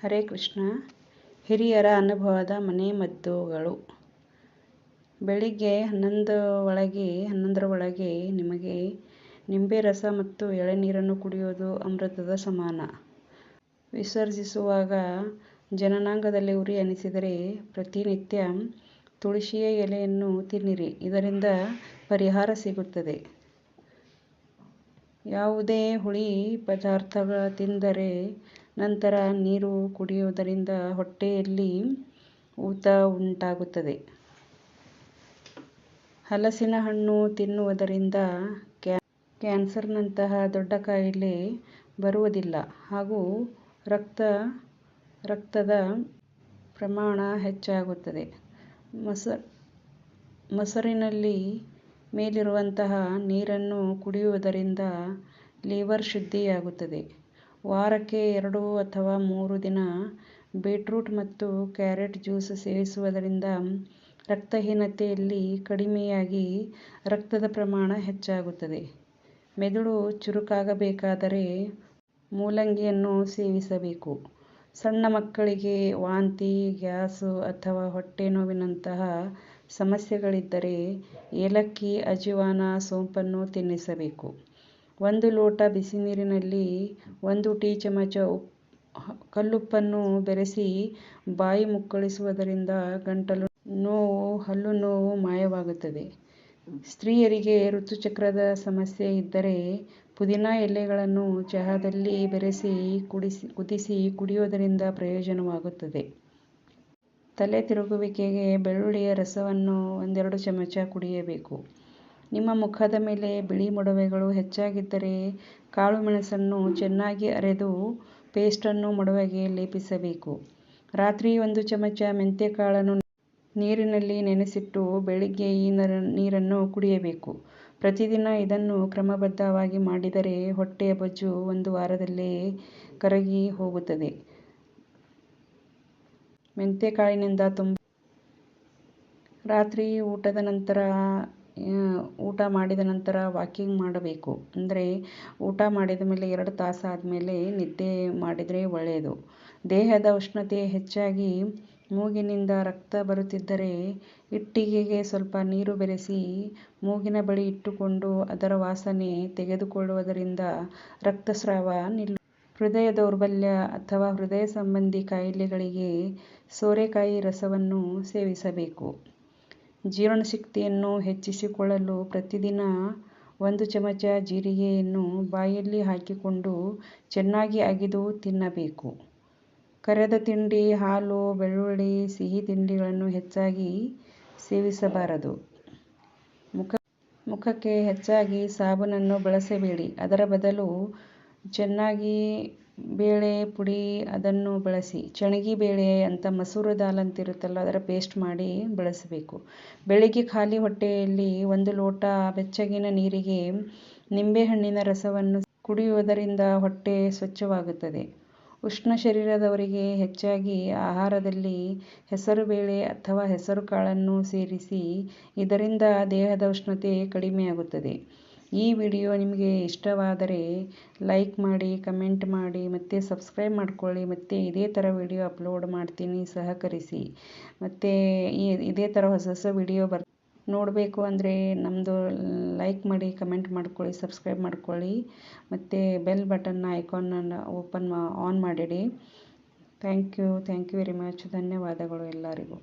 ಹರೇ ಕೃಷ್ಣ. ಹಿರಿಯರ ಅನುಭವದ ಮನೆ ಮದ್ದುಗಳು. ಬೆಳಿಗ್ಗೆ ಹನ್ನೊಂದು ಒಳಗೆ, ಹನ್ನೊಂದರ ಒಳಗೆ ನಿಮಗೆ ನಿಂಬೆ ರಸ ಮತ್ತು ಎಳೆನೀರನ್ನು ಕುಡಿಯೋದು ಅಮೃತದ ಸಮಾನ. ವಿಸರ್ಜಿಸುವಾಗ ಜನನಾಂಗದಲ್ಲಿ ಉರಿ ಅನಿಸಿದರೆ ಪ್ರತಿನಿತ್ಯ ತುಳಸಿಯ ಎಲೆಯನ್ನು ತಿನ್ನಿರಿ, ಇದರಿಂದ ಪರಿಹಾರ ಸಿಗುತ್ತದೆ. ಯಾವುದೇ ಹುಳಿ ಪದಾರ್ಥಗಳ ತಿಂದರೆ ನಂತರ ನೀರು ಕುಡಿಯುವುದರಿಂದ ಹೊಟ್ಟೆಯಲ್ಲಿ ಊತ ಉಂಟಾಗುತ್ತದೆ. ಹಲಸಿನ ಹಣ್ಣು ತಿನ್ನುವುದರಿಂದ ಕ್ಯಾನ್ಸರ್ನಂತಹ ದೊಡ್ಡ ಕಾಯಿಲೆ ಬರುವುದಿಲ್ಲ ಹಾಗೂ ರಕ್ತ, ರಕ್ತದ ಪ್ರಮಾಣ ಹೆಚ್ಚಾಗುತ್ತದೆ. ಮೊಸ, ಮೊಸರಿನಲ್ಲಿ ಮೇಲಿರುವಂತಹ ನೀರನ್ನು ಕುಡಿಯುವುದರಿಂದ ಲಿವರ್ ಶುದ್ಧಿಯಾಗುತ್ತದೆ. ವಾರಕ್ಕೆ ಎರಡು ಅಥವಾ ಮೂರು ದಿನ ಬೀಟ್ರೂಟ್ ಮತ್ತು ಕ್ಯಾರೆಟ್ ಜ್ಯೂಸ್ ಸೇವಿಸುವುದರಿಂದ ರಕ್ತಹೀನತೆಯಲ್ಲಿ ಕಡಿಮೆಯಾಗಿ ರಕ್ತದ ಪ್ರಮಾಣ ಹೆಚ್ಚಾಗುತ್ತದೆ. ಮೆದುಳು ಚುರುಕಾಗಬೇಕಾದರೆ ಮೂಲಂಗಿಯನ್ನು ಸೇವಿಸಬೇಕು. ಸಣ್ಣ ಮಕ್ಕಳಿಗೆ ವಾಂತಿ, ಗ್ಯಾಸು ಅಥವಾ ಹೊಟ್ಟೆ ನೋವಿನಂತಹ ಸಮಸ್ಯೆಗಳಿದ್ದರೆ ಏಲಕ್ಕಿ ಅಜಿವಾನ ಸೋಂಪನ್ನು ತಿನ್ನಿಸಬೇಕು. ಒಂದು ಲೋಟ ಬಿಸಿನೀರಿನಲ್ಲಿ ಒಂದು ಟೀ ಚಮಚ ಕಲ್ಲುಪ್ಪನ್ನು ಬೆರೆಸಿ ಬಾಯಿ ಮುಕ್ಕಳಿಸುವುದರಿಂದ ಗಂಟಲು ನೋವು, ಹಲ್ಲು ನೋವು ಮಾಯವಾಗುತ್ತದೆ. ಸ್ತ್ರೀಯರಿಗೆ ಋತುಚಕ್ರದ ಸಮಸ್ಯೆ ಇದ್ದರೆ ಪುದೀನ ಎಲೆಗಳನ್ನು ಚಹಾದಲ್ಲಿ ಬೆರೆಸಿ ಕುಡಿಸಿ ಕುದಿಸಿ ಕುಡಿಯುವುದರಿಂದ ಪ್ರಯೋಜನವಾಗುತ್ತದೆ. ತಲೆ ತಿರುಗುವಿಕೆಗೆ ಬೆಳ್ಳುಳ್ಳಿಯ ರಸವನ್ನು ಒಂದೆರಡು ಚಮಚ ಕುಡಿಯಬೇಕು. ನಿಮ್ಮ ಮುಖದ ಮೇಲೆ ಬಿಳಿ ಮೊಡವೆಗಳು ಹೆಚ್ಚಾಗಿದ್ದರೆ ಕಾಳುಮೆಣಸನ್ನು ಚೆನ್ನಾಗಿ ಅರೆದು ಪೇಸ್ಟನ್ನು ಮೊಡವೆಗೆ ಲೇಪಿಸಬೇಕು. ರಾತ್ರಿ ಒಂದು ಚಮಚ ಮೆಂತ್ಯಕಾಳನ್ನು ನೀರಿನಲ್ಲಿ ನೆನೆಸಿಟ್ಟು ಬೆಳಿಗ್ಗೆ ಈ ನೀರನ್ನು ಕುಡಿಯಬೇಕು. ಪ್ರತಿದಿನ ಇದನ್ನು ಕ್ರಮಬದ್ಧವಾಗಿ ಮಾಡಿದರೆ ಹೊಟ್ಟೆಯ ಬೊಜ್ಜು ಒಂದು ವಾರದಲ್ಲೇ ಕರಗಿ ಹೋಗುತ್ತದೆ. ಮೆಂತ್ಯಕಾಳಿನಿಂದ ತುಂಬ ರಾತ್ರಿ ಊಟದ ನಂತರ ಊಟ ಮಾಡಿದ ನಂತರ ವಾಕಿಂಗ್ ಮಾಡಬೇಕು. ಅಂದರೆ ಊಟ ಮಾಡಿದ ಮೇಲೆ ಎರಡು ತಾಸು ಆದಮೇಲೆ ನಿದ್ದೆ ಮಾಡಿದರೆ ಒಳ್ಳೆಯದು ದೇಹದ ಉಷ್ಣತೆ ಹೆಚ್ಚಾಗಿ ಮೂಗಿನಿಂದ ರಕ್ತ ಬರುತ್ತಿದ್ದರೆ ಇಟ್ಟಿಗೆಗೆ ಸ್ವಲ್ಪ ನೀರು ಬೆರೆಸಿ ಮೂಗಿನ ಬಳಿ ಇಟ್ಟುಕೊಂಡು ಅದರ ವಾಸನೆ ತೆಗೆದುಕೊಳ್ಳುವುದರಿಂದ ರಕ್ತಸ್ರಾವ ನಿಲ್ಲು ಹೃದಯ ದೌರ್ಬಲ್ಯ ಅಥವಾ ಹೃದಯ ಸಂಬಂಧಿ ಕಾಯಿಲೆಗಳಿಗೆ ಸೋರೆಕಾಯಿ ರಸವನ್ನು ಸೇವಿಸಬೇಕು. ಜೀರ್ಣಶಕ್ತಿಯನ್ನು ಹೆಚ್ಚಿಸಿಕೊಳ್ಳಲು ಪ್ರತಿದಿನ ಒಂದು ಚಮಚ ಜೀರಿಗೆಯನ್ನು ಬಾಯಲ್ಲಿ ಹಾಕಿಕೊಂಡು ಚೆನ್ನಾಗಿ ಅಗೆದು ತಿನ್ನಬೇಕು. ಕರೆದ ತಿಂಡಿ, ಹಾಲು, ಬೆಳ್ಳುಳ್ಳಿ, ಸಿಹಿ ತಿಂಡಿಗಳನ್ನು ಹೆಚ್ಚಾಗಿ ಸೇವಿಸಬಾರದು. ಮುಖ ಮುಖಕ್ಕೆ ಹೆಚ್ಚಾಗಿ ಸಾಬೂನನ್ನು ಬಳಸಬೇಡಿ. ಅದರ ಬದಲು ಚೆನ್ನಾಗಿ ಬೇಳೆ, ಪುಡಿ ಅದನ್ನು ಬಳಸಿ, ಚಣಗಿ ಬೇಳೆ ಅಂತ ಮಸೂರು ದಾಲ್ ಅಂತಿರುತ್ತಲ್ಲ, ಅದರ ಪೇಸ್ಟ್ ಮಾಡಿ ಬಳಸಬೇಕು. ಬೆಳಿಗ್ಗೆ ಖಾಲಿ ಹೊಟ್ಟೆಯಲ್ಲಿ ಒಂದು ಲೋಟ ಬೆಚ್ಚಗಿನ ನೀರಿಗೆ ನಿಂಬೆಹಣ್ಣಿನ ರಸವನ್ನು ಕುಡಿಯುವುದರಿಂದ ಹೊಟ್ಟೆ ಸ್ವಚ್ಛವಾಗುತ್ತದೆ. ಉಷ್ಣ ಶರೀರದವರಿಗೆ ಹೆಚ್ಚಾಗಿ ಆಹಾರದಲ್ಲಿ ಹೆಸರುಬೇಳೆ ಅಥವಾ ಹೆಸರುಕಾಳನ್ನು ಸೇರಿಸಿ, ಇದರಿಂದ ದೇಹದ ಉಷ್ಣತೆ ಕಡಿಮೆಯಾಗುತ್ತದೆ. ಈ ವಿಡಿಯೋ ನಿಮಗೆ ಇಷ್ಟವಾದರೆ ಲೈಕ್ ಮಾಡಿ, ಕಮೆಂಟ್ ಮಾಡಿ, ಮತ್ತು ಸಬ್ಸ್ಕ್ರೈಬ್ ಮಾಡ್ಕೊಳ್ಳಿ. ಮತ್ತು ಇದೇ ಥರ ವಿಡಿಯೋ ಅಪ್ಲೋಡ್ ಮಾಡ್ತೀನಿ, ಸಹಕರಿಸಿ. ಮತ್ತು ಇದೇ ಥರ ಹೊಸ ಹೊಸ ವಿಡಿಯೋ ಬರ್, ನೋಡಬೇಕು ಅಂದರೆ ನಮ್ಮದು ಲೈಕ್ ಮಾಡಿ, ಕಮೆಂಟ್ ಮಾಡ್ಕೊಳ್ಳಿ, ಸಬ್ಸ್ಕ್ರೈಬ್ ಮಾಡ್ಕೊಳ್ಳಿ. ಮತ್ತು ಬೆಲ್ ಬಟನ್ನ ಐಕಾನನ್ನು open on ಮಾಡಿಡಿ. Thank you thank you very much. ಧನ್ಯವಾದಗಳು ಎಲ್ಲರಿಗೂ.